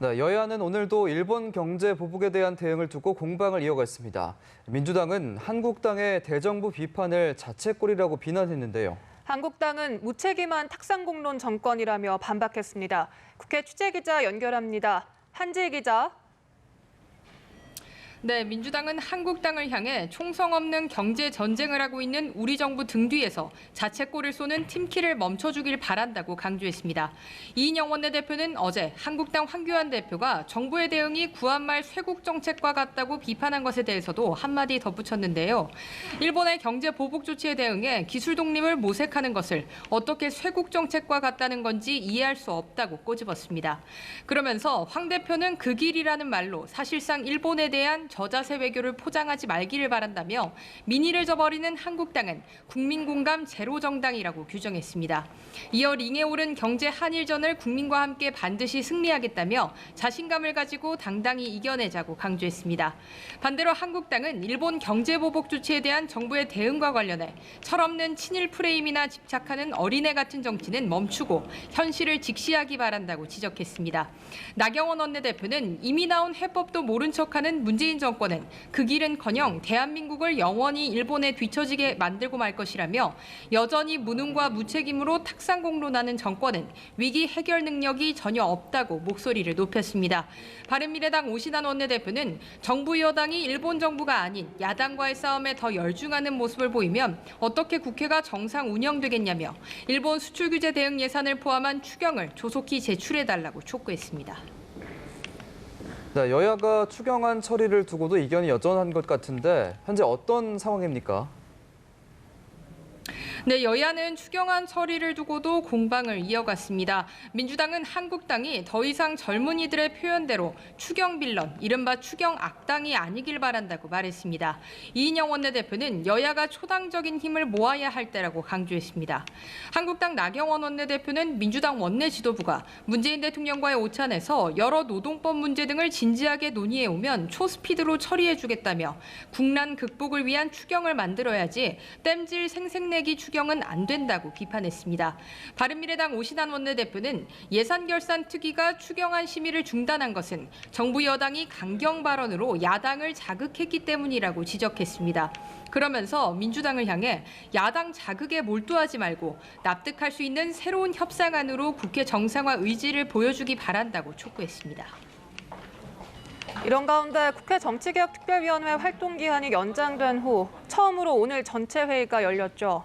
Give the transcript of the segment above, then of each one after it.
네, 여야는 오늘도 일본 경제 보복에 대한 대응을 두고 공방을 이어갔습니다. 민주당은 한국당의 대정부 비판을 자책골이라고 비난했는데요. 한국당은 무책임한 탁상공론 정권이라며 반박했습니다. 국회 취재기자 연결합니다. 한지 기자. 네, 민주당은 한국당을 향해 총성 없는 경제 전쟁을 하고 있는 우리 정부 등 뒤에서 자책골을 쏘는 팀키를 멈춰주길 바란다고 강조했습니다. 이인영 원내대표는 어제 한국당 황교안 대표가 정부의 대응이 구한말 쇄국 정책과 같다고 비판한 것에 대해서도 한마디 덧붙였는데요. 일본의 경제 보복 조치에 대응해 기술 독립을 모색하는 것을 어떻게 쇄국 정책과 같다는 건지 이해할 수 없다고 꼬집었습니다. 그러면서 황 대표는 그 길이라는 말로 사실상 일본에 대한 저자세 외교를 포장하지 말기를 바란다며 민의를 저버리는 한국당은 국민 공감 제로 정당이라고 규정했습니다. 이어 링에 오른 경제 한일전을 국민과 함께 반드시 승리하겠다며 자신감을 가지고 당당히 이겨내자고 강조했습니다. 반대로 한국당은 일본 경제 보복 조치에 대한 정부의 대응과 관련해 철없는 친일 프레임이나 집착하는 어린애 같은 정치는 멈추고 현실을 직시하기 바란다고 지적했습니다. 나경원 원내대표는 이미 나온 해법도 모른 척하는 문재인 정권은 그 길은커녕 대한민국을 영원히 일본에 뒤처지게 만들고 말 것이라며 여전히 무능과 무책임으로 탁상공론하는 정권은 위기 해결 능력이 전혀 없다고 목소리를 높였습니다. 바른미래당 오신환 원내대표는 정부 여당이 일본 정부가 아닌 야당과의 싸움에 더 열중하는 모습을 보이면 어떻게 국회가 정상 운영되겠냐며 일본 수출 규제 대응 예산을 포함한 추경을 조속히 제출해달라고 촉구했습니다. 네, 여야가 추경안 처리를 두고도 이견이 여전한 것 같은데 현재 어떤 상황입니까? 네, 여야는 추경안 처리를 두고도 공방을 이어갔습니다. 민주당은 한국당이 더 이상 젊은이들의 표현대로 추경 빌런, 이른바 추경 악당이 아니길 바란다고 말했습니다. 이인영 원내대표는 여야가 초당적인 힘을 모아야 할 때라고 강조했습니다. 한국당 나경원 원내대표는 민주당 원내 지도부가 문재인 대통령과의 오찬에서 여러 노동법 문제 등을 진지하게 논의해 오면 초스피드로 처리해 주겠다며 국난 극복을 위한 추경을 만들어야지 땜질 생색내기 추경 은 안 된다고 비판했습니다. 바른미래당 오신환 원내대표는 예산 결산 특위가 추경안 심의를 중단한 것은 정부 여당이 강경 발언으로 야당을 자극했기 때문이라고 지적했습니다. 그러면서 민주당을 향해 야당 자극에 몰두하지 말고 납득할 수 있는 새로운 협상안으로 국회 정상화 의지를 보여주기 바란다고 촉구했습니다. 이런 가운데 국회 정치개혁특별위원회 활동 기한이 연장된 후 처음으로 오늘 전체 회의가 열렸죠.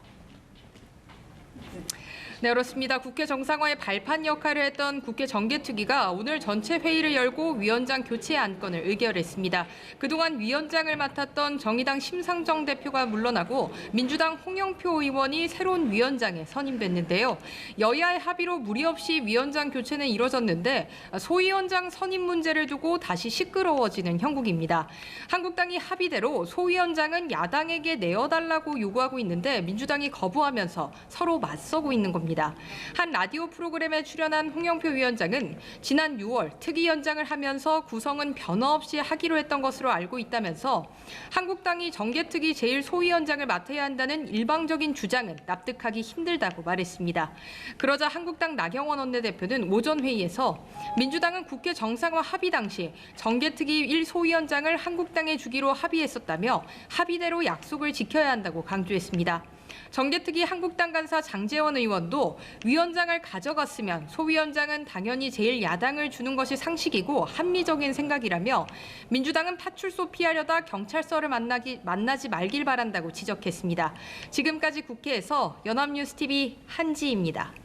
네, 그렇습니다. 국회 정상화의 발판 역할을 했던 국회 정개특위가 오늘 전체 회의를 열고 위원장 교체 안건을 의결했습니다. 그동안 위원장을 맡았던 정의당 심상정 대표가 물러나고 민주당 홍영표 의원이 새로운 위원장에 선임됐는데요. 여야의 합의로 무리 없이 위원장 교체는 이뤄졌는데 소위원장 선임 문제를 두고 다시 시끄러워지는 형국입니다. 한국당이 합의대로 소위원장은 야당에게 내어달라고 요구하고 있는데 민주당이 거부하면서 서로 맞서고 있는 겁니다. 한 라디오 프로그램에 출연한 홍영표 위원장은 지난 6월 특위위원장을 하면서 구성은 변화 없이 하기로 했던 것으로 알고 있다면서 한국당이 정개특위 제1소위원장을 맡아야 한다는 일방적인 주장은 납득하기 힘들다고 말했습니다. 그러자 한국당 나경원 원내대표는 오전 회의에서 민주당은 국회 정상화 합의 당시 정개특위 1소위원장을 한국당에 주기로 합의했었다며 합의대로 약속을 지켜야 한다고 강조했습니다. 정개특위 한국당 간사 장재원 의원도 위원장을 가져갔으면 소위원장은 당연히 제일 야당을 주는 것이 상식이고 합리적인 생각이라며 민주당은 파출소 피하려다 경찰서를 만나기, 만나지 말길 바란다고 지적했습니다. 지금까지 국회에서 연합뉴스 TV 한지입니다.